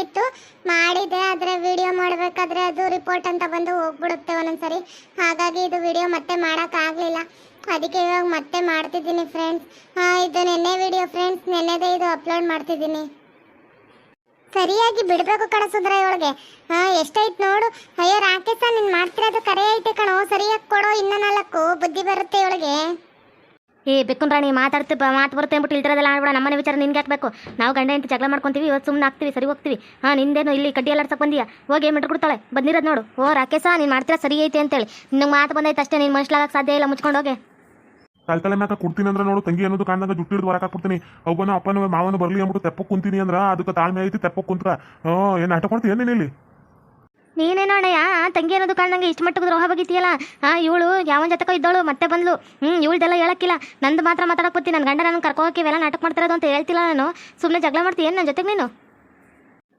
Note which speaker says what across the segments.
Speaker 1: ಮಾಡಬೇಕಿತ್ತು ಮಾಡಿದೆ. ಆದರೆ ವಿಡಿಯೋ ಮಾಡಬೇಕಾದ್ರೆ ಅದು ರಿಪೋರ್ಟ್ ಅಂತ ಬಂದು ಹೋಗ್ಬಿಡುತ್ತೆ ಒಂದೊಂದ್ಸರಿ. ಹಾಗಾಗಿ ಇದು ವಿಡಿಯೋ ಮತ್ತೆ ಮಾಡೋಕ್ಕಾಗಲಿಲ್ಲ. ಅದಕ್ಕೆ ಇವಾಗ ಮತ್ತೆ ಮಾಡ್ತಿದ್ದೀನಿ ಫ್ರೆಂಡ್ಸ್ ಇದು ನೆನ್ನೆ ವಿಡಿಯೋ ಫ್ರೆಂಡ್ಸ್ ನೆನ್ನೆದೇ ಇದು ಅಪ್ಲೋಡ್ ಮಾಡ್ತಿದ್ದೀನಿ. ಸರಿಯಾಗಿ ಬಿಡಬೇಕು ಕಣ ಸುಂದರ ಇವಳಿಗೆ. ಹಾ ಎಷ್ಟೈತೆ ನೋಡು. ಅಯ್ಯೋ, ರಾಕೇಶ, ನೀನ್ ಮಾಡ್ತಿರೋದು ಕರೆ ಐತೆ ಕಣೋ. ಸರಿಯಾಗಿ ಕೊಡೋ ಇನ್ನ ನಾಲ್ಕು. ಬುದ್ಧಿ ಬರುತ್ತೆ ಇವಳಿಗೆ.
Speaker 2: ಏ ಬೆಕ್ಕುನ್ ರಾಣಿ ಮಾತಾಡ್ತಿ ಮಾತು ಬರುತ್ತೆ ಅಂದ್ಬಿಟ್ಟು ಇಲ್ದಿರೋದೆಲ್ಲ ಆಡ್ಬೇಡ. ನಮ್ಮನೆ ವಿಚಾರ ನಿನ್ಗೆ ಹಾಕ್ಬೇಕು ನಾವು ಗಂಡ ಅಂತ ಜಗಳ ಮಾಡ್ಕೊಂತೀವಿ, ಇವತ್ತು ಸುಮ್ಮನೆ ಹಾಕ್ತೀವಿ ಸರಿ ಹೋಗ್ತೀವಿ. ಹಾಂ, ನಿಂದೇನು ಇಲ್ಲಿ ಕಡ್ಡಿ ಎಲ್ಲ ಆಡ್ಸಕ್ ಬಂದಿಯಾ? ಹೋಗಿ ಏನು ಕೊಡ್ತಾಳೆ? ಬಂದಿರೋದು ನೋಡು. ಓ, ರಾಕೇಶ, ನೀನು ಮಾಡ್ತೀರಾ ಸರಿ ಐತೆ ಅಂತೇಳಿ. ನಿಮ್ಗೆ ಮಾತು ಬಂದೈತೆ ಅಷ್ಟೇ, ನೀನು ಮನುಷ್ಯಲಾಗಕ್ಕೆ ಸಾಧ್ಯ ಇಲ್ಲ, ಮುಚ್ಕೊಂಡು ಹೋಗಿ.
Speaker 3: ತಲೆ ತಲೆ ಮ್ಯಾಕ ಕೊಡ್ತೀನಿ ಅಂದ್ರೆ ನೋಡು, ತಂಗಿ ಅನ್ನೋದು ಕಾಣ್ದಾಗ ಜುಟ್ಟಿಡ್ದು ಹೊರಗೆ ಹಾಕ್ಬಿಡ್ತೀನಿ ಅವನ ಅಪ್ಪನ ಮಾವನ ಬರಲಿ ಅಂದ್ಬಿಟ್ಟು ತೆಪ್ಪಕ್ಕೆ ಕುಂತೀನಿ ಅಂದ್ರೆ, ಅದಕ್ಕೆ ತಾಳ್ಮೆ ಐತಿ ತೆಪ್ಪಕ್ಕೆ ಕುಂತ್ರ ಹ್ಞೂ ಏನು ಆಟ ಕೊಡ್ತೀನಿ ಏನೇನು ಇಲ್ಲಿ?
Speaker 2: ನೀನೇನೋ ಅಣ್ಣಯ್ಯ ತಂಗಿ ಅನ್ನೋದು ಕಾಣ್ದಂಗೆ ಇಷ್ಟು ಮಟ್ಟಕ್ಕೆ ದ್ರೋಹ ಬಗೀತಿಯಲ್ಲ. ಹಾಂ ಇವಳು ಯಾವ ಜೊತೆಗೋ ಇದ್ದವಳು ಮತ್ತೆ ಬಂದ್ಲು. ಹ್ಞೂ ಇವಳ್ದೆಲ್ಲ ಹೇಳಕ್ಕಿಲ್ಲ. ನಂದು ಮಾತ್ರ ಮಾತಾಡಕ್ಕೆ ನನ್ನ ಗಂಡ ನನ್ನ ಕರ್ಕೋಕೆ ಇವೆಲ್ಲ ನಾಟಕ ಮಾಡ್ತಿರೋದು ಅಂತ ಹೇಳ್ತಿಲ್ಲ ನಾನು. ಸುಮ್ಮನೆ ಜಗಳ ಮಾಡ್ತೀನಿ ಏನು ನನ್ನ ಜೊತೆಗೆ ನೀನು?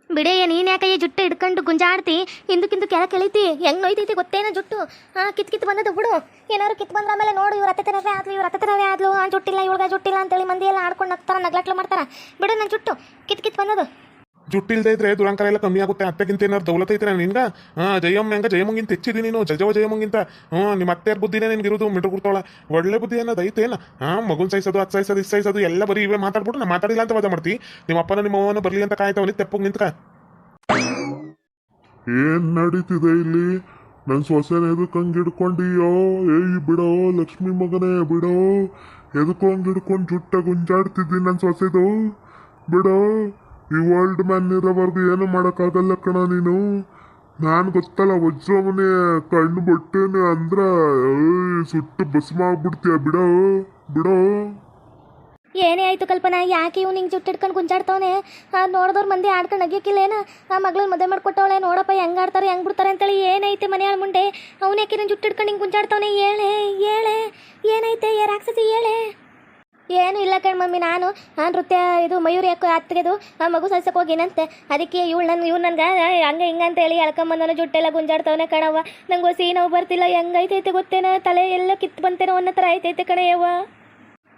Speaker 2: ಬಿಡೆಯ ನೀನು ಯಾಕೆ ಈ ಜುಟ್ಟು ಹಿಡ್ಕೊಂಡು ಗುಂಜಾಡ್ತಿ? ಹಿಂದಕ್ಕಿಂದು ಕೆಳ ಕೆಳಿತಿ. ಹೆಂಗ್ ನೋಯ್ತೈತಿ ಗೊತ್ತೇನ ಜುಟ್ಟು? ಹಾಂ ಕಿತ್ ಕಿತ್ ಬಂದದ್ದು ಬಿಡು ಏನಾದ್ರು ಕಿತ್ ಬಂದ್ರ ಆಮೇಲೆ ನೋಡು, ಇವ್ರ ತರವೇ ಆದ್ಲು, ಇವ್ರ ತರವೇ ಆದ್ಲು. ಆ ಜುಟ್ಟಿಲ್ಲ, ಇವಳಗ ಜುಟ್ಟಿಲ್ಲ ಅಂತೇಳಿ ಮಂದಿ ಎಲ್ಲ ಆಡ್ಕೊಂಡು ನಗ್ತಾರ, ನಗ್ಲಾಕ್ಲು ಮಾಡ್ತಾರ. ಬಿಡು ನನ್ನ ಜುಟ್ಟು. ಕಿತ್ ಕಿತ್ ಬಂದದು
Speaker 3: ಜುಟ್ಟು ಇಲ್ದೇ ಇದ್ರೆ ದುರಂಕಾರ ಎಲ್ಲ ಕಮ್ಮಿ ಆಗುತ್ತೆ. ಅತ್ತೆಗಿಂತ ಏನಾರು ದೌಲತ ಐತೆ ನಿನ್ಗ? ಹಾಂ, ಜಯಮ್ಮ ಹೆಂಗ? ಜಯಮ್ಮಂಗಿಂತ ಹೆಚ್ಚಿದಿ ನೀನು. ಜಜವ ಜಯಮ್ಮಂಗಿಂತ. ಹ್ಞೂ, ನಿಮ್ಮ ಅತ್ತೆಯರ ಬುದ್ಧಿನೇ ನಿನ್ಗೆ ಇರೋದು ಮಿಟ್ರು ಕೊಡ್ತಾಳೆ ಒಳ್ಳೆ ಬುದ್ಧಿ ಅನ್ನೋದು ಐತೇನ ಹಾಂ, ಮಗುನ್ ಸಹಿಸೋದು ಹತ್ತು ಸಹಿಸೋದು ಇಷ್ಟ ಸಹಿಸೋದು, ಎಲ್ಲ ಬರೀ ಇವೇ ಮಾತಾಡ್ಬಿಟ್ಟು ನಾ ಮಾತಾಡಿಲ್ಲ ಅಂತ ವಾದ ಮಾಡ್ತಿ. ನಿಮ್ಮ ಅಪ್ಪನ ನಿಮ್ಮ ಅವನ ಬರಲಿ ಅಂತ ಕಾಯ್ತಾವನಿ ತೆಪ್ಪಗೆ ನಿಂತ್ಕ.
Speaker 4: ಏನ್ ನಡೀತಿದೆ ಇಲ್ಲಿ? ನನ್ ಸೊಸೆನ ಎದಕ್ ಹಂಗ್ ಹಿಡ್ಕೊಂಡಿಯೋ? ಏಯ್, ಬಿಡೋ, ಲಕ್ಷ್ಮಿ ಮಗನೇ, ಬಿಡೋ. ಎದಕ್ ಹಂಗ್ ಹಿಡ್ಕೊಂಡು ಜುಟ್ಟ ಗುಂಜಾಡ್ತಿದ್ದೀನಿ ನನ್ ಸೊಸೆದು? ಬಿಡೋ. ಈ ಓಲ್ಡ್ ಮ್ಯಾನ್ ಇರೋವರೆಗೂ ಏನು ಮಾಡೋಕ್ಕಾಗಲ್ಲ ಕಣ ನೀನು. ನಾನು ಗೊತ್ತಲ್ಲ ವಜ್ರಮನೆ ಕಣ್ಣು ಬಟ್ಟೇನೆ ಅಂದ್ರೆ ಸುಟ್ಟು ಭಸ್ಮ ಆಗ್ಬಿಡ್ತೀಯ ಬಿಡೋ ಬಿಡೋ.
Speaker 2: ಏನೇ ಆಯ್ತು ಕಲ್ಪನಾ, ಯಾಕೆ ಇವ್ನು ಹಿಂಗೆ ಜುಟ್ಟು ಹಿಡ್ಕೊಂಡು ಗುಂಜಾಡ್ತಾವನೆ? ನೋಡಿದವ್ರು ಮಂದಿ ಆಡ್ಕೊಂಡು ಏನು ಆ ಮಗಳನ್ನ ಮದುವೆ ಮಾಡ್ಕೊಟ್ಟವಳೆ, ನೋಡಪ್ಪ, ಹೆಂಗ್ ಆಡ್ತಾರೆ, ಹೆಂಗ್ ಬಿಡ್ತಾರೆ ಅಂತೇಳಿ ಏನೈತೆ ಮನೆಯಾಳ ಮುಂಡೆ ಅವನ ಯಾಕೆ ನಾನು ಜುಟ್ಟು ಹಿಡ್ಕೊಂಡು ಹಿಂಗೆ ಗುಂಜಾಡ್ತಾವನೆ? ಹೇಳೆ ಹೇಳೆ ಏನೈತೆ ಏ ರಾಕ್ಷಸಿ ಹೇಳೆ ಏನು ಇಲ್ಲ ಕಣ್ ಮಮ್ಮಿ, ನಾನು ನೃತ್ಯ ಇದು ಮಯೂರಿ ಯಾಕೋ ಅತ್ತಿಗೆದು ಆ ಮಗು ಸಲ್ಸಕ್ಕೆ ಹೋಗಿನಂತೆ. ಅದಕ್ಕೆ ಇವಳು ನನ್ನ ಇವ್ ನನ್ಗೆ ಹಂಗೆ ಹಿಂಗೆ ಅಂತ ಹೇಳಿ ಎಳ್ಕೊಂಬಂದನು ಜುಟ್ಟೆಲ್ಲ ಗುಂಜಾಡ್ತಾವನೆ ಕಣವ್ವ. ನಂಗೆ ಹೊಸಿ ನೋವು ಬರ್ತಿಲ್ಲ, ಹೆಂಗೈತೈತೆ ಗೊತ್ತೇನೋ? ತಲೆ ಎಲ್ಲ ಕಿತ್ತು ಬಂತೇನೋ ಅನ್ನೋ ಥರ ಐತೈತೆ ಕಣಯ್ಯವ್ವ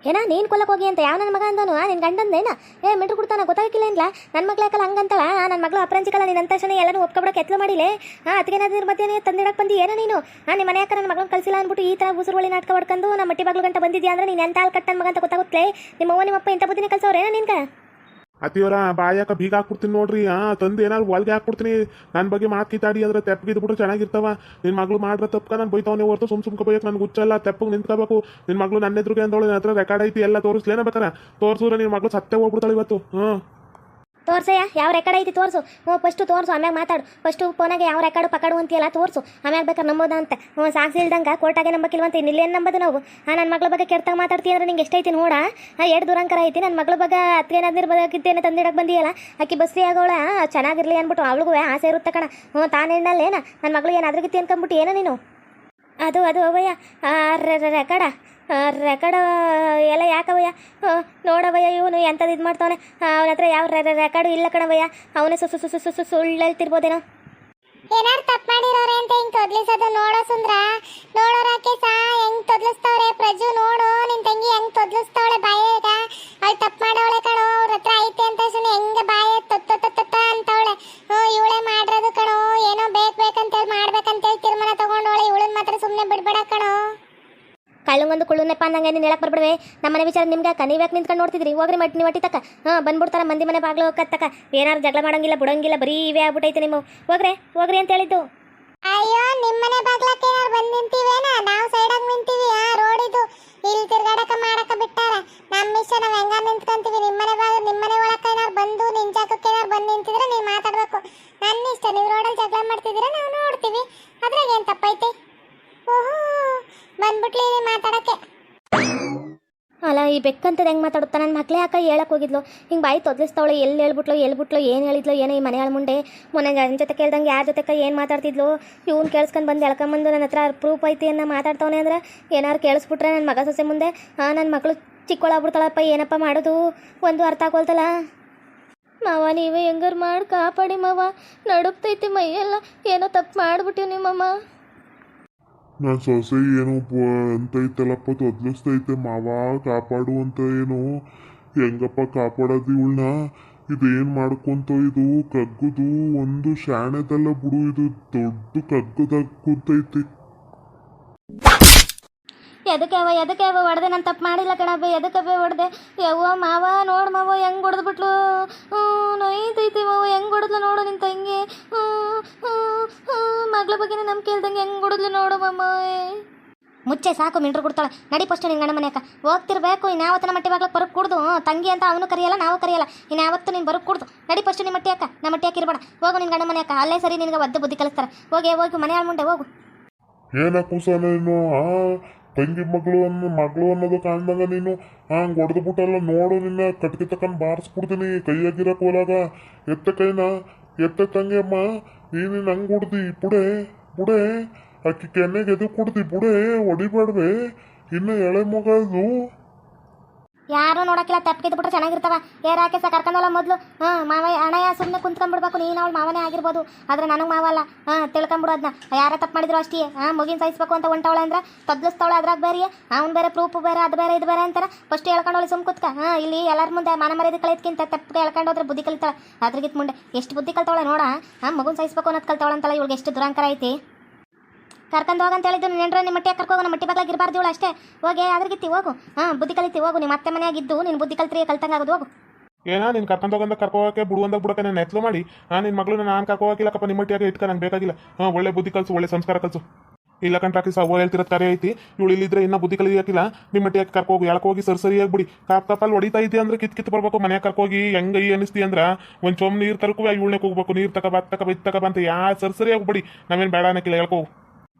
Speaker 2: ಏನ, ನೀನು ಕೊಲ್ಲಕ್ಕೆ ಹೋಗಿ ಅಂತ ಯಾವ ನನ್ನ ಮಗ ಅಂದನು ನಿನ್ನ ಗಂಡಂದೇನ ಏ ಮಿಟ್ರು ಕೊಡ್ತಾನ ಗೊತ್ತಾಗಿಲ್ಲ ಏನಿಲ್ಲ ನನ್ನ ಮಗ್ಳು ಯಾಕಲ್ಲ ಹಂಗಂತಳ? ನನ್ನ ಮಗಳು ಅಪರಂಜಿಕಲ್ಲ, ನೀನು ಅಂತಕ್ಷಣ ಎಲ್ಲನೂ ಒಪ್ಕೊಬಿಡಕ್ಕೆ ಎತ್ಲು ಮಾಡಿಲೆ? ಹಾಂ ಅದಕ್ಕೇನಾದ್ರೂ ಮಧ್ಯಾಹ್ನ ತಂದಿಡಕ್ಕೆ ಬಂದು? ಏನೋ ನೀನು? ಹಾಂ ನಿಮ್ಮ ಮನೆ ಯಾಕೆ ನನ್ನ ಮಗಳನ್ನ ಕಳಿಸಿಲ್ಲ ಅಂದ್ಬಿಟ್ಟು ಈ ಥರ ಉಸುರುಳಿ ನಾಟಕ ಹೊಡ್ಕೊಂಡು ನಮ್ಮ ಮಟ್ಟಿ ಬಾಗ್ಲು ಗಂಟ ಬಂದಿದ್ಯಾ ಅಂದ್ರೆ ನೀನು ಎಂತ ಹಾಲು ಕಟ್ಟನ ಮಗ ಅಂತ ಗೊತ್ತಾಗುತ್ತೆ ನಿಮ್ಮ ಅವ್ವ ನಿಮ್ಮಪ್ಪ ಇಂಥ ಬುದ್ಧಿನೇ ಏನೋ ನಿನ್ಗೆ?
Speaker 3: ಅತ್ತಿಯವರ ಬಾಯಾಕ ಬೀಗ ಹಾಕ್ಬಿಡ್ತೀನಿ ನೋಡ್ರಿ. ಹಾ ತಂದು ಏನಾದ್ರು ಒಳಗೆ ಹಾಕ್ಬಿಡ್ತೀನಿ. ನನ್ನ ಬಗ್ಗೆ ಮಾತು ಕಿತಾಡಿ ಅಂದ್ರೆ ತೆಪ್ಪಗಿದ್ಬಿಟ್ರೆ ಚೆನ್ನಾಗಿರ್ತಾವ. ನಿನ್ನ ಮಗಳು ಮಾಡ್ರ ತಪ್ಪ, ನಾನು ಬೈತಾವನೇ ಹೊರತು ಸುಮ್ ಸುಮ್ಕ ಬೈಯಕ್ಕೆ ನನಗೆ ಹುಚ್ಚಲ್ಲ ತೆಪ್ಪಗೆ ನಿಂತ್ಕೋಬೇಕು. ನಿನ್ನ ಮಗಳು ನನ್ನ ಎದುರುಗೆ ಅಂದೋಳು ನನ್ನ ಹತ್ರ ರೆಕಾರ್ಡ್ ಐತಿ, ಎಲ್ಲ ತೋರಿಸ್ಲೇನ ಬೇಕಾರ? ತೋರಿಸಿದ್ರೆ ನಿನ್ನ ಮಗಳು ಸತ್ತೆ ಹೋಗ್ಬಿಡ್ತಾಳೆ ಇವತ್ತು. ಹ್ಞೂ
Speaker 2: ತೋರ್ಸಯ್ಯ, ಯಾವ ರೆಕಾರ್ಡ್ ಐತಿ ತೋರಿಸು. ಹ್ಞೂ ಫಸ್ಟು ತೋರಿಸು, ಆಮ್ಯಾಗ ಮಾತಾಡು. ಫಸ್ಟು ಫೋನಾಗೆ ಯಾವ ರೆಕಾರ್ಡು ಪಕಾಡು ಅಂತೀಯಲ್ಲ, ತೋರಿಸು. ಆಮ್ಯಾಗ ಬೇಕಾದ್ರೆ ನಂಬೋದ ಅಂತ. ಹ್ಞೂ ಸಾಕ್ಷಿ ಇಲ್ದಂಗೆ ಕೋರ್ಟಾಗೆ ನಂಬಕ್ಕಿಲ್ವಂತ ಇನ್ನಿಲ್ಲೇನು ನಂಬೋದು ನಾವು? ಹಾಂ ನನ್ನ ಮಗಳ ಬಗ್ಗೆ ಕೆಡ್ತಾಗ ಮಾತಾಡ್ತೀಯ ಅಂದ್ರೆ ನಿಂಗೆ ಎಷ್ಟೈತಿ ನೋಡ? ಹಾಂ ಎರಡು ದೂರಂಕರ ಐತಿ? ನನ್ನ ಮಗಳ ಬಗ್ಗೆ ಅತ್ಗೇನಾದ್ರೂ ಬದಕಿದ್ದೇನೆ ತಂದಿಡಕ್ಕೆ ಬಂದಿಯಲ್ಲ? ಆಕಿ ಬಸ್ಸಿ ಆಗೋಳ ಚೆನ್ನಾಗಿರಲಿ ಅಂದ್ಬಿಟ್ಟು ಅವಳಿಗೂ ಆಸೆ ಇರುತ್ತೆ ಕಣ. ಹ್ಞೂ ತಾನೇನಲ್ಲೇನ ನನ್ನ ಮಗಳು ಏನಾದ್ರೂ ಗಿತ್ತಿ ಅನ್ಕೊಂಬಿಟ್ಟು ಏನೋ ನೀನು? ಅದು ಅದು ಅವಯ್ಯ ರೆಕಡ. ರೆಕಡ ಎಲ್ಲ ಯಾಕವಯ್ಯ ನೋಡವಯ್ಯ ಇವನು ಎಂಥದ್ದು ಇದು ಮಾಡ್ತಾವನೆ? ಅವನ ಹತ್ರ ಯಾವ ರೆಕಾರ್ಡು ಇಲ್ಲ ಕಣವಯ್ಯ ಅವನೇ ಸುಸು ಸುಸು ಸುಸು ಸು ಸು ಸುಳ್ಳು
Speaker 1: ಏನಾರು ತಪ್ಪು ಮಾಡಿರೋರೆ ಅಂತ ಹಿಂಗ್ ತೊದ್ಲಿಸೋದು ನೋಡೋ ಸುಂದ್ರ? ನೋಡೋರಾಕೆ ರಾಕೇಶ?
Speaker 2: ಕಳ್ಳಂಗೊಂದು ಕುಳ್ಳುನೆಪ್ಪ ಅಂದಂಗೆ ನೀನು ಹೇಳಕ್ ಬರ್ಬಿಡ್ವೆ? ನಮ್ಮನೆ ವಿಚಾರ ನಿಮ್ಗೆ ನೀವು ಯಾಕೆ ನಿಂತ್ಕೊಂಡು ನೋಡ್ತಿದ್ರಿ? ಹೋಗ್ರಿ ಮಟ್ಟಿ ನೀವು ತಕ್ಕ ಹಾಂ, ಬಂದ್ಬಿಡ್ತಾರ ಮಂದಿ ಮನೆ ಬಾಗ್ಲು ಹೋಗತ್ತಕ್ಕ ಏನಾರು ಜಗಳ ಮಾಡೋಂಗಿಲ್ಲ, ಬಿಡೋಂಗಿಲ್ಲ, ಬರೀ ಇವೇ ಆಗ್ಬಿಟ್ಟೈತೆ ನಿಮ್ಮ ಹೋಗ್ರೆ, ಹೋಗ್ರಿ ಅಂತ ಹೇಳಿದ್ದು.
Speaker 1: ಅಯ್ಯೋ ನಿಮ್ಮನೆ ಬಾಗ್ಲಕ್ಕೆ ಏನಾರು ಬಂದು ನಿಂತೀವೇನ? ನಾವು ಸೈಡಾಗ ನಿಂತೀವಿ. ಆ ರೋಡ್ ಇದು. ಇಲ್ಲಿ ತಿರ್ಗಾಡಕ ಮಾಡಕ ಬಿಟ್ಟಾರ. ನಮ್ಮ ಇಷ್ಟ ನಾವು ಹೆಂಗ ನಿಂತ್ಕೊಂತೀವಿ? ನಿಮ್ಮನೆ ಬಾಗ ನಿಮ್ಮನೆ ಒಳಕ ಏನಾರು ಬಂದು ನಿನ್ ಜಾಗಕ್ಕೆ ಏನಾರು ಬಂದು ನಿಂತಿದ್ರೆ ನೀವು ಮಾತಾಡ್ಬೇಕು ನನ್ನ ಇಷ್ಟ ನೀವು ರೋಡಲ್ಲಿ ಜಗಳ ಮಾಡ್ತಿದ್ದೀರಾ ನಾವು ನೋಡ್ತೀವಿ ಅದ್ರಾಗ ಏನ್ ತಪ್ಪೈತೆ ಓಹೋ ಬಂದ್ಬಿಟ್ಲಿ ಇಲ್ಲಿ ಮಾತಾಡಕ್ಕೆ
Speaker 2: ಅಲ್ಲ ಈ ಬೆಕ್ಕಂತದ ಹೆಂಗೆ ಮಾತಾಡುತ್ತಾ? ನನ್ನ ಮಕ್ಕಳೇ ಯಾಕೆ ಹೇಳಕ್ಕೆ ಹೋಗಿದ್ಲು. ಹಿಂಗೆ ಬಾಯಿ ತೊದಲಿಸ್ತಾವಳೆ ಎಲ್ಲಿ ಹೇಳ್ಬಿಟ್ಲು ಎಲ್ಲಿ ಬಿಟ್ಲು, ಏನು ಹೇಳಿದ್ಲು, ಏನೋ ಈ ಮನೆಯಾಳ ಮುಂದೆ? ಮೊನ್ನೆ ನನ್ನ ಜೊತೆ ಕೇಳ್ದಂಗೆ ಯಾರ ಜೊತೆ ಏನು ಮಾತಾಡ್ತಿದ್ಲು? ಇವ್ನು ಕೇಳಿಸ್ಕೊಂಡು ಬಂದು ಎಳ್ಕೊಂಬಂದು ನನ್ನ ಹತ್ರ ಪ್ರೂಫ್ ಐತಿ ಅನ್ನೋ ಮಾತಾಡ್ತಾವನೆ ಅಂದ್ರೆ ಏನಾರು ಕೇಳಿಸ್ಬಿಟ್ರೆ ನನ್ನ ಮಗ ಸೊಸೆ ಮುಂದೆ ಹಾಂ ನನ್ನ ಮಕ್ಕಳು ಚಿಕ್ಕವಳಾಗ್ಬಿಡ್ತಾಳಪ್ಪ ಏನಪ್ಪ ಮಾಡೋದು? ಒಂದು ಅರ್ಥ ಆಗೋಲ್ತಲ್ಲ ಮಾವ, ನೀವೇ ಹೆಂಗಾರು ಮಾಡಿ, ಕಾಪಾಡಿ ಮಾವ. ನಡುಕ್ತೈತಿ ಮೈಯೆಲ್ಲ, ಏನೋ ತಪ್ಪು ಮಾಡಿಬಿಟ್ಟಿವ್ ನಿಮ್ಮಮ್ಮ
Speaker 4: ನನ್ ಸೊಸೆ ಏನು ಬ- ಅಂತೈತಲ್ಲಪ್ಪ ತೊದ್ಲಿಸ್ತೈತೆ ಮಾವ, ಕಾಪಾಡು ಅಂತ ಏನು. ಹೆಂಗಪ್ಪ ಕಾಪಾಡೋದು ಇವಳನ್ನ ಇದೇನ್ ಮಾಡ್ಕೊಂತೋ ಇದು? ಕಗ್ಗುದು ಒಂದು ಶಾಣೆದಲ್ಲ ಬಿಡು, ಇದು ದೊಡ್ಡ ಕಗ್ಗದಾಗ ಕೂತೈತಿ.
Speaker 2: ಎದಕ್ಕೆ ಅವ ಎದಕ್ಕೆ ಅವ ಹೊಡೆದೆ? ನಾನು ತಪ್ಪು ಮಾಡಿಲ್ಲ ಕಣಬ್ಬ ಎದಕ್ಕೆ ಹೊಡೆದೆ? ಯವ್ವ ಮಾವ, ನೋಡು ಮಾವ, ಹೆಂಗೆ ಹೊಡೆದ್ಬಿಟ್ಲು? ನೋಯ್ತೈತಿ ಮಾವ, ಹೆಂಗೆ ಹೊಡೆದ್ಲು ನೋಡು ನಿನ್ನ ತಂಗಿ? ಮಗಳ ಬಗ್ಗೆ ನಂಬಿಕೆ ಇಲ್ದಂಗೆ ಹೆಂಗೆ ಹೊಡೆದ್ಲು ನೋಡು ಮಾಮ? ಮುಚ್ಚೆ, ಸಾಕು, ಮಿಂಟ್ರು ಕೊಡ್ತಾಳೆ. ನಡಿ ಫಸ್ಟ್ ನಿನ್ನ ಗಂಡ ಮನೆಯಕ್ಕ. ಹೋಗ್ತಿರ್ಬೇಕು ನಮ್ಮ ಮಟ್ಟಿ ಬಾಗ್ಲಕ್ಕೆ ಬರೋಕ್ ಕುಡ್ದು. ತಂಗಿ ಅಂತ ಅವನು ಕರೆಯಲ್ಲ, ನಾವು ಕರೆಯಲ್ಲ. ಇನ್ಯಾವತ್ತು ನೀನು ಬರಕ್ ಕುಡ್ದು. ನಡಿ ಫಸ್ಟ್ ನಿಮ್ಮ ಮಟ್ಟಿ ಅಕ್ಕ. ನಮ್ಮ ಮಟ್ಟಿ ಇರಬೇಡ. ಹೋಗು ನಿನ್ನ ಗಂಡ ಮನೆಯಕ್ಕ. ಅಲ್ಲೇ ಸರಿ ನಿನಗೆ ಒದ್ದು ಬುದ್ಧಿ ಕಲಿಸ್ತಾರೆ. ಹೋಗಿ ಹೋಗಿ, ಮನೆ ಮುಂಡೆ ಹೋಗು.
Speaker 4: ಏನ ಕೂಸ ಇನ್ನು ಆ ತಂಗಿ ಮಗಳು ಅನ್ನ ಮಗಳು ಅನ್ನೋದು ಕಾಣ್ದಂಗ ನೀನು ಹಂಗೆ ಹೊಡೆದು ಬಿಟ್ಟಲ್ಲ ನೋಡು ನಿನ್ನ ಕಟ್ಗೆ ತಕೊಂಡ್ ಬಾರಿಸ್ಬಿಡ್ತೀನಿ ಕೈಯಾಗಿರಕ್ ಕೋಲಾಗ. ಎತ್ತ ಕೈನ, ಎತ್ತ ತಂಗಿ ಅಮ್ಮ ನೀನು ನಂಗೆ ಹೊಡ್ದಿ, ಬುಡೆ ಬುಡೆ. ಅಕ್ಕಿ ಕೆನ್ನೆಗೆ ಎದು ಕೊಡ್ದಿ ಬುಡೆ, ಹೊಡಿಬೇಡ್ವೆ. ಇನ್ನು ಎಳೆ ಮಗ ಇದು
Speaker 2: ಯಾರು ನೋಡಕ್ಕಿಲ್ಲ ತಪ್ಪಿದ್ದು ಬಿಟ್ರೆ ಚೆನ್ನಾಗಿರ್ತಾವ. ಏರಾಕೆ ಸಹ ಕರ್ಕೊಂಡಲ್ಲ ಮೊದಲು. ಹಾಂ ಮಾವ ಅಣ್ಣಯ್ಯ ಸುಮ್ಮನೆ ಕುಂತ್ಕೊಂಡ್ಬಿಡ್ಬೇಕು. ನೀನು ಅವ್ಳು ಮಾವನೇ ಆಗಿರ್ಬೋದು. ಆದ್ರೆ ನನಗೆ ಮಾವಲ್ಲ ಹಾಂ ತಿಳ್ಕೊಂಬಿಡು ಅದನ್ನ ಯಾರ ತಪ್ಪು ಮಾಡಿದ್ರು ಅಷ್ಟೇ. ಹಾಂ ಮುಗಿನ ಸಾಯಿಸ್ಬೇಕು ಅಂತ ಹೊಂಟವಳೆ ಅಂದ್ರೆ ತದ್ಲಿಸ್ತಾವಳೆ ಅದ್ರಾಗ ಬೇರೆ. ಅವ್ನು ಬೇರೆ ಪ್ರೂಫ್ ಬೇರೆ, ಅದು ಬೇರೆ, ಇದು ಬೇರೆ ಅಂತಾರೆ. ಫಸ್ಟ್ ಹೇಳ್ಕೊಂಡವಳು ಸುಮ್ ಕುತ್ಕ. ಹಾಂ, ಇಲ್ಲಿ ಎಲ್ಲರ ಮುಂದೆ ಮಾನ ಮರ್ಯಾದೆ ಕಲಿತ್ಕಿಂತ ತಪ್ಪು ಹೇಳ್ಕೊಂಡೋದ್ರೆ ಬುದ್ಧಿ ಕಲಿತಾಳೆ. ಅದ್ರಗಿತ್ ಮುಂದೆ. ಎಷ್ಟು ಬುದ್ಧಿ ಕಲ್ತಾವಳೆ ನೋಡ. ಹಾಂ ಮಗುನ ಸಾಯಿಸ್ಬೇಕು ಅನ್ನೋದು ಕಲ್ತಾವಳೆ ಅಂತಲ್ಲ ಇವಳಿಗೆ ಎಷ್ಟು ದುರಂಕಾರ ಐತಿ. ಕರ್ಕೊಂಡು ಹೋಗಂತ ಹೇಳಿದ್ದು ನೆಂಟ್ರೆ ನಿಮ್ಮ ಮಟ್ಟಿಗೆ ಕರ್ಕೋ ಹೋಗು ನಮ್ಮ ಮಟ್ಟಿ ಬಾಗ್ಲಾಗ ಇರಬಾರ್ದು ಇವಳು ಅಷ್ಟೇ. ಹೋಗಿ ಅದ್ರಗಿತ್ತಿ ಹೋಗು. ಹಾಂ, ಬುದ್ಧಿ ಕಲಿತಿ, ಹೋಗು. ನಿಮ್ಮ ಅತ್ತೆ ಮನೆಯಾಗಿದ್ದು, ನೀನು ಬುದ್ಧಿ ಕಲ್ತ್ರಿ ಕಲ್ತಂಗ ಆಗೋದು, ಹೋಗು.
Speaker 3: ಏನಾ, ನೀನು ಕರ್ಕೊಂಡು ಹೋಗಂತ ಕರ್ಕೋಕೆ ಬಿಡುವಂದಾಗ ಬಿಡಕ್ಕೆ ನಾನು ಎತ್ಲು ಮಾಡಿ. ಆ ನಿನ್ನ ಮಗಳನ್ನ ನಾನು ಕರ್ಕೋಕಿಲ್ಲಕ್ಕಪ್ಪ ನಿಮ್ಮ ಮಟ್ಟಿಯಾಗ ಇಟ್ಕ, ನಂಗೆ ಬೇಕಾಗಿಲ್ಲ. ಹಾಂ, ಒಳ್ಳೆ ಬುದ್ಧಿ ಕಲಿಸು, ಒಳ್ಳೆ ಸಂಸ್ಕಾರ ಕಲಿಸು. ಇಲ್ಲ ಕಂಟ್ರಾಕಿ, ಸಾವು ಹೇಳ್ತಿರೋ ಕರೆ ಐತಿ. ಇವಳು ಇಲ್ಲಿದ್ರೆ ಇನ್ನೂ ಬುದ್ಧಿ ಕಲಿಯಾಕಿಲ್ಲ. ನಿಮ್ಮ ಮಟ್ಟಿಯಾಗಿ ಕರ್ಕೋಗಿ ಎಳಕ್ ಹೋಗಿ? ಸರಿ ಸರಿಯಾಗಿ ಬಿಡಿ ಕಾಪ್ ಕಾಪಲ್ಲಿ ಹೊಡಿತಾ ಇದೆ ಅಂದ್ರೆ ಕಿತ್ ಕಿತ್ ಬರ್ಬೇಕು. ಮನ್ಯಾಗ ಕರ್ಕೋಗಿ ಹೆಂಗ ಈ ಅನಿಸ್ತಿ ಅಂದ್ರೆ ಒಂದು ಚೊಮ್ ನೀರು ತರಕು ಇವಳನ್ನೇ ಹೋಗ್ಬೇಕು ನೀರು ತಕ ಬತ್ತಕ ತಕ ಬಿತ್ ತಕ ಬಂತ ಯಾ ಸರಿ ಸರಿಯಾಗಿ ಬಿಡಿ ನಾವೇನು ಬೇಡ ಅನ್ನಕ್ಕಿಲ್ಲ ಹೇಳ್ಕೋ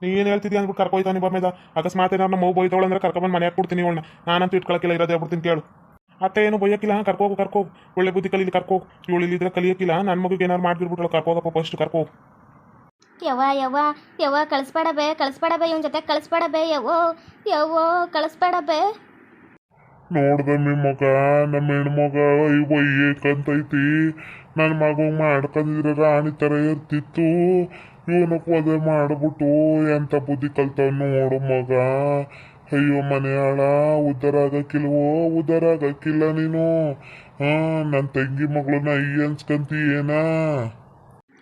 Speaker 3: ನೀ ಏನು ಹೇಳ್ತಿದ್ದಿ ಅಂದ್ಬಿಟ್ಟು ಕರ್ಕೊಯ್ತಾನೆ ಬಮ್ಮೇದ ಅಕಸ್ಮಾತ್ ಏನಾರು ನಮ್ಮ ಮಗು ಬೈತವಳು ಅಂದ್ರೆ ಕರ್ಕೊಂಬಂದು ಮನೆಯಾಗ ಕೊಡ್ತೀನಿ ಇವಳನ್ನ. ನಾನಂತೂ ಇಟ್ಕೊಳಕಿಲ್ಲ ಇರೋದೇ ಬಿಡ್ತೀನಿ ಕೇಳು. ಅತ್ತೆ ಏನು ಬೈಯಕ್ಕಿಲ್ಲ? ಕರ್ಕೋಗು ಕರ್ಕೋ ಒಳ್ಳೆ ಬುದ್ಧಿ ಕಲೀಲಿ ಕರ್ಕೋ ಇವಳು ಇಲ್ಲಿದ್ರೆ ಕಲಿಯಕ್ಕಿಲ್ಲ. ನನ್ನ ಮಗುಗೆ ಏನಾರು ಮಾಡ್ಬಿಡ್ಬಿಟ್ಳು ಕರ್ಕೋಗಪ್ಪ ಫಸ್ಟ್ ಕರ್ಕೋ
Speaker 2: ಯವ್ವ ಯವ್ವ ಯವ್ವ ಕಳಿಸ್ಬೇಡ ಬೇ ಕಳಿಸ್ಬೇಡ ಬೇ ಇವನ ಜೊತೆ ಕಳಿಸ್ಬೇಡ ಬೇ ಯವ್ವೋ ಯವ್ವೋ ಕಳಿಸ್ಬೇಡ ಬೇ.
Speaker 4: ನೋಡ್ದಮ್ಮಿ ಮಗ ನಮ್ಮ ಹೆಣ್ಮಗ ಇವ ಏಕಂತೈತಿ ನನ್ನ ಮಗ ಮಾಡ್ಕೊಂಡಿದ್ರೆ ರಾಣಿ ಥರ ಇರ್ತಿತ್ತು. ಇವನು ಕೊದೆ ಮಾಡ್ಬಿಟ್ಟು ಎಂತ ಬುದ್ಧಿ ಕಲ್ತಾವ ನೋಡು ಮಗ. ಅಯ್ಯೋ ಮನೆಯಾಳ ಉದ್ದಾರ ಆಗಕ್ಕಿಲ್ವೋ? ಉದ್ದಾರ ಆಗಕ್ಕಿಲ್ಲ ನೀನು. ಹಾ ನನ್ನ ತಂಗಿ ಮಗಳನ್ನ ಅಯ್ಯ ಏನಾ?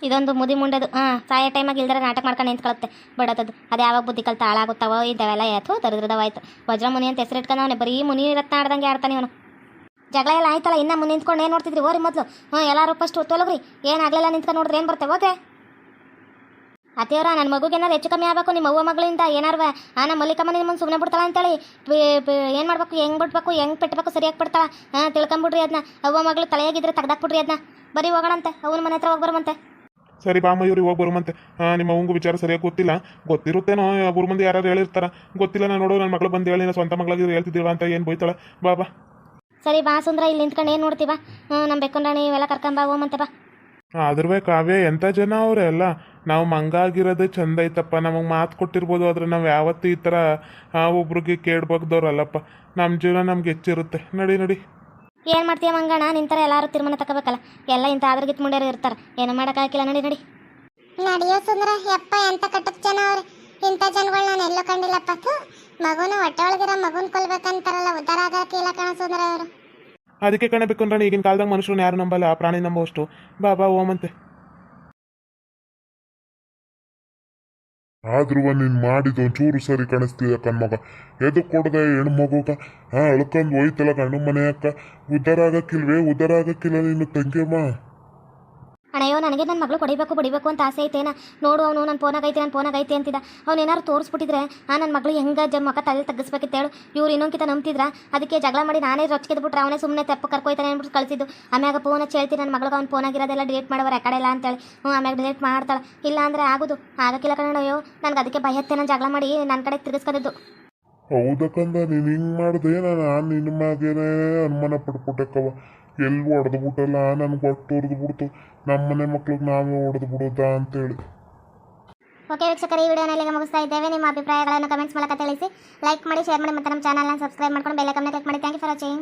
Speaker 2: ಇದೊಂದು ಮುದಿ ಮುಂಡದು. ಹಾಂ ಸಾಯ ಟೈಮಾಗಿ ಇಲ್ದರೆ ನಾಟಕ ಮಾಡ್ಕೊಂಡು ನಿಂತ್ಕೊಳುತ್ತೆ ಬಡತದು ಅದು ಯಾವಾಗ ಬುದ್ಧಿ ಕಲ್ತ ಹಾಳಾಗುತ್ತಾವೋ ಇದ್ದಾವೆಲ್ಲ ಯಾಥೋ ದರಿದ್ರದವಾಯ್ತು. ವಜ್ರ ಮುನಿ ಅಂತ ಹೆಸರು ಅವನೇ ಬರೀ ಮುನಿ ರತ್ನ ಆಡ್ದಂಗೆ ಆಡ್ತಾನೆ ಅವನು ಜಗಳ ಎಲ್ಲ ಆಯ್ತಲ್ಲ, ಇನ್ನ ಮುಂದೆ ನಿಂತ್ಕೊಂಡು ಏನು ನೋಡ್ತಿದ್ರಿ? ಓರಿ ಮೊದಲು. ಹ್ಞೂ ಎಲ್ಲರೂ ಫಸ್ಟ್ ತೊಲಗ್ರಿ. ಏನಾಗಲಿಲ್ಲ ನಿಂತ್ಕೊಂಡು ನೋಡಿದ್ರೆ ಏನು ಬರುತ್ತೆ? ಓಕೆ ಅತ್ತೆಯವ್ರ ನನ್ನ ಮಗುಗೆ ಏನಾರು ಹೆಚ್ಚು ಕಮ್ಮಿ ಆಗಬೇಕು ನಿಮ್ಮ ಅವ್ವ ಮಗಳಿಂದ ಏನಾರು ಆ ನಮ್ಮ ಮಲ್ಲಿಕಮ್ಮ ನಿಮ್ಮ ಸುಮ್ಮನೆ ಬಿಡ್ತಾಳ ಅಂತೇಳಿ ಏನು ಮಾಡಬೇಕು ಹೆಂಗೆ ಬಿಡ್ಬೇಕು ಹೆಂಗೆ ಪೆಟ್ಟಬೇಕು ಸರಿಯಾಗಿ ಬಿಡ್ತಾಳ? ಹಾಂ ತಿಳ್ಕೊಂಬಿಡ್ರಿ ಅದನ್ನ ಅವ್ವ ಮಗಳು ತಲೆಯಾಗಿದ್ರೆ ತೆಗ್ದಾಕ್ಬಿಡ್ರಿ ಅದನ್ನ ಬರೀ ಹೋಗೋಣಂತೆ ಅವನ ಮನೆ ಹತ್ರ ಹೋಗಿ ಬರುವಂತೆ.
Speaker 3: ಸರಿ ಬಾಮ್ಮ ಇವ್ರಿಗೆ ಹೋಗಿ ಬರುಮಂತೆ ಹಾಂ ನಿಮ್ಮ ಅವಂಗೂ ವಿಚಾರ ಸರಿಯಾಗಿ ಗೊತ್ತಿಲ್ಲ. ಗೊತ್ತಿರುತ್ತೇನೋ ಅವ್ರ ಮಂದಿ ಯಾರು ಹೇಳಿರ್ತಾರ. ಗೊತ್ತಿಲ್ಲ ನಾನು ನೋಡು ನನ್ನ ಮಗಳು ಬಂದು ಹೇಳಿ ನಾನು ಸ್ವಂತ ಮಗಳಾಗಿ ಹೇಳ್ತಿದ್ದೀವ ಅಂತ ಏನು ಬೈತಾಳ? ಬಾ ಬಾ.
Speaker 2: ಸರಿ ಬಾ ಸುಂದ್ರ ಇಲ್ಲಿ ನಿಂತ್ಕೊಂಡು ಏನು ನೋಡ್ತೀವ ಹ್ಞೂ ನಮ್ಮ ಬೆಕ್ಕೊಂಡಾಣಿ ಇವೆಲ್ಲ ಕರ್ಕೊಂಬಾ ಹೋಮಂತೆ ಬಾ.
Speaker 3: ಅದ್ರವೇ ಕಾವ್ಯ ಎಂಥ ಜನ ಅವ್ರೆ ಅಲ್ಲ? ನಾವು ಮಂಗಾಗಿರೋದು ಚಂದ ಐತಪ್ಪ. ನಮಗೆ ಮಾತು ಕೊಟ್ಟಿರ್ಬೋದು ಆದ್ರೆ ನಾವು ಯಾವತ್ತೂ ಈ ಥರ ಆ ಒಬ್ರಿಗೆ ಕೇಳ್ಬಗ್ದವ್ರಲ್ಲಪ್ಪ. ನಮ್ಮ ಜೀವನ ನಮ್ಗೆ ಹೆಚ್ಚಿರುತ್ತೆ. ನಡಿ ನಡಿ.
Speaker 2: ಏನು ಮಾಡ್ತೀಯ ಮಂಗಣ್ಣ? ನಿಂತರ ಎಲ್ಲರೂ ತೀರ್ಮಾನ ತಗೋಬೇಕಲ್ಲ ಎಲ್ಲ ಇಂಥ ಆದ್ರಗಿತ್ ಮುಂಡ್ಯಾರು ಇರ್ತಾರೆ. ಏನು ಮಾಡೋಕ್ಕಾಗಿಲ್ಲ ನಡಿ ನಡಿ.
Speaker 1: ನಡೆಯೋ ಸುಂದರ ಯಪ್ಪ ಎಂತ ಕಟ್ಟಕ್ ಜನ ಅವ್ರೆ. ಇಂಥ ಜನಗಳು ನಾನು ಎಲ್ಲೂ ಕಂಡಿಲ್ಲಪ್ಪ. ಮಗುನ ಹೊಟ್ಟೆ ಒಳಗಿರೋ ಮಗುನ್ ಕೊಲ್ಬೇಕಂತಾರಲ್ಲ ಉದ್ದಾರ ಆಗಕ್ಕಿಲ್ಲ ಕಣ ಸುಂದರ ಅವರು.
Speaker 3: ಅದಕ್ಕೆ ಕಣೆ ಬೇಕಂದ್ರೆ ಈಗಿನ ಕಾಲದಾಗ ಮನುಷ್ಯರನ್ನ ಯಾರು ನಂಬಲ್ಲ? ಪ್ರಾಣಿ ನಂಬೋಷ್ಟು ಬಾ ಬಾ ಓಮಂತೆ
Speaker 4: ಆದ್ರೂ ನೀನ್ ಮಾಡಿದ ಒಂಚೂರು ಸರಿ ಕಾಣಿಸ್ತಿದೆ ಕಣ್ಮಗ ಎದು ಕೊಡದೆ ಹೆಣ್ಮಗುಗ ಹಾ ಅಳ್ಕೊಂಡ್ ಹೋಯ್ತಲ್ಲ ಗಂಡು ಮನೆ ಅಕ್ಕ. ಉದ್ದಾರ ಆಗಕ್ಕಿಲ್ವೇ? ಉದ್ದಾರ ಆಗಕ್ಕಿಲ್ಲ ನೀನು ತಂಗಿಯಮ್ಮ.
Speaker 2: ಅಣ್ಣಯ್ಯೋ ನನಗೆ ನನ್ನ ಮಗಳು ಪಡಿಬೇಕು ಪಡಿಬೇಕು ಅಂತ ಆಸೆ ಐತೇನ ನೋಡು ಅವನು ನನ್ನ ಫೋನಾಗ ಐತೆ ನನ್ನ ಫೋನಾಗೈತೆ ಅಂತಿದ್ದ ಅವ್ನು ಏನಾರು ತೋರಿಸ್ಬಿಟ್ಟಿದ್ರೆ, ಆ ನನ್ನ ಮಗಳು ಹೆಂಗೆ ಜ ಮಕ್ಕ ತಲೆ ಹೇಳು. ಇವ್ರು ಇನ್ನೊಂದ್ಕಿತ ನಂಬ್ತಿದ್ರ? ಅದಕ್ಕೆ ಜಗಳ ಮಾಡಿ ನಾನೇ ರೊಚ್ಕಿದ್ಬಿಟ್ರೆ ಅವನೇ ಸುಮ್ಮನೆ ತೆಪ್ಪ ಕರ್ಕೊಯ್ತಾನೆ ಅಂದ್ಬಿಟ್ಟು ಕಳಿಸಿದ್ದು. ಆಮ್ಯಾಗ ಫೋನ್ ಹೇಳ್ತೀನಿ ನನ್ನ ಮಗಳಿಗೆ ಅವ್ನು ಫೋನಾಗಿರೋದೆಲ್ಲ ಡಿಲೀಟ್ ಮಾಡೋರು ರೆಕಾರ್ಡ್ ಇಲ್ಲ ಅಂತೇಳಿ. ಹ್ಞೂ ಆಮ್ಯಾಗ ಡಿಲೀಟ್ ಮಾಡ್ತಾಳೆ. ಇಲ್ಲ ಅಂದರೆ ಆಗೋದು. ಆಗಕ್ಕಿಲ್ಲ ಕಣಯ್ಯೋ ನನಗೆ ಅದಕ್ಕೆ ಭಯತ್ತೆ ನಾನು ಜಗಳ ಮಾಡಿ ನನ್ನ ಕಡೆ ತಿರ್ಗಿಸ್ಕೊಂಡಿದ್ದು
Speaker 4: ಹೌದಕ್ಕಂದ ನೀನು ಹಿಂಗೆ ಮಾಡಿದೆ, ನಾನು ನಿನ್ನ ಮ್ಯಾಗೇನೆ ಅನುಮಾನ ಪಡ್ಬಿಟ್ಟಕ್ಕವ ಎಲ್ಲಿ ಹೊಡೆದು ಬಿಟ್ಟಲ್ಲ, ನನ್ಗೆ ಒಟ್ಟು ಹೊಡೆದು ಬಿಡ್ತು. ನಮ್ಮನೆ ಮಕ್ಳಿಗೆ ನಾವೇ ಹೊಡೆದು ಬಿಡೋದಾ ಅಂತೇಳಿ.
Speaker 1: ಓಕೆ ವೀಕ್ಷಕರು, ಈ ವಿಡಿಯೋನ ಇಲ್ಲಿಗೆ ಮುಗಿಸ್ತಾ ಇದ್ದೇವೆ. ನಿಮ್ಮ ಅಭಿಪ್ರಾಯಗಳನ್ನು ಕಮೆಂಟ್ಸ್ ಮೂಲಕ ತಿಳಿಸಿ. ಲೈಕ್ ಮಾಡಿ ಶೇರ್ ಮಾಡಿ ಮತ್ತು ನಮ್ಮ ಚಾನಲ್ನ ಸಬ್ಸ್ಕ್ರೈಬ್ ಮಾಡ್ಕೊಂಡು ಬೆಲ್ ಐಕನ್ನ ಕ್ಲಿಕ್ ಮಾಡಿ. Thank you for watching